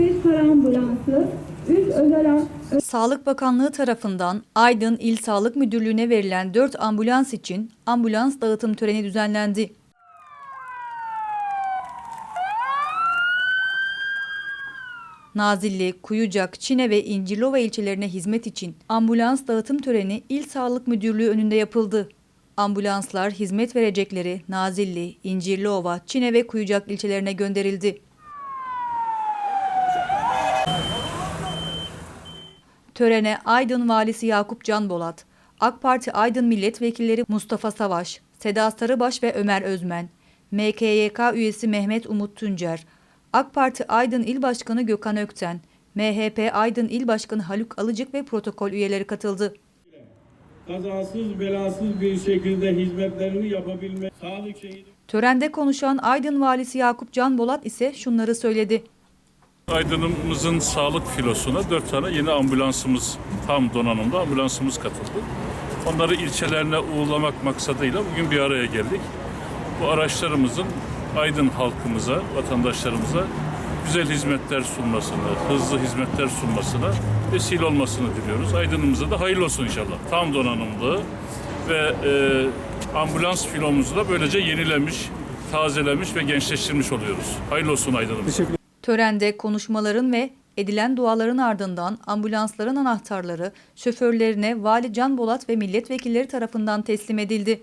45 para ambulansı, 3 özel Sağlık Bakanlığı tarafından Aydın İl Sağlık Müdürlüğü'ne verilen 4 ambulans için ambulans dağıtım töreni düzenlendi. Nazilli, Kuyucak, Çine ve İncirlova ilçelerine hizmet için ambulans dağıtım töreni İl Sağlık Müdürlüğü önünde yapıldı. Ambulanslar hizmet verecekleri Nazilli, İncirlova, Çine ve Kuyucak ilçelerine gönderildi. Törene Aydın Valisi Yakup Can Bolat, AK Parti Aydın Milletvekilleri Mustafa Savaş, Seda Sarıbaş ve Ömer Özmen, MKYK üyesi Mehmet Umut Tuncer, AK Parti Aydın İl Başkanı Gökhan Ökten, MHP Aydın İl Başkanı Haluk Alıcık ve protokol üyeleri katıldı. kazasız belasız bir şekilde hizmetlerini yapabilmek, sağlık şehidi Törende konuşan Aydın Valisi Yakup Can Bolat ise şunları söyledi. Aydın'ımızın sağlık filosuna dört tane yeni ambulansımız, tam donanımda ambulansımız katıldı. Onları ilçelerine uğurlamak maksadıyla bugün bir araya geldik. Bu araçlarımızın Aydın halkımıza, vatandaşlarımıza güzel hizmetler sunmasını, hızlı hizmetler sunmasına vesile olmasını diliyoruz. Aydın'ımıza da hayırlı olsun inşallah. Tam donanımlı ve e, ambulans filomuzu da böylece yenilemiş, tazelemiş ve gençleştirmiş oluyoruz. Hayırlı olsun Aydın'ımıza. Törende konuşmaların ve edilen duaların ardından ambulansların anahtarları şoförlerine Vali Can Bolat ve milletvekilleri tarafından teslim edildi.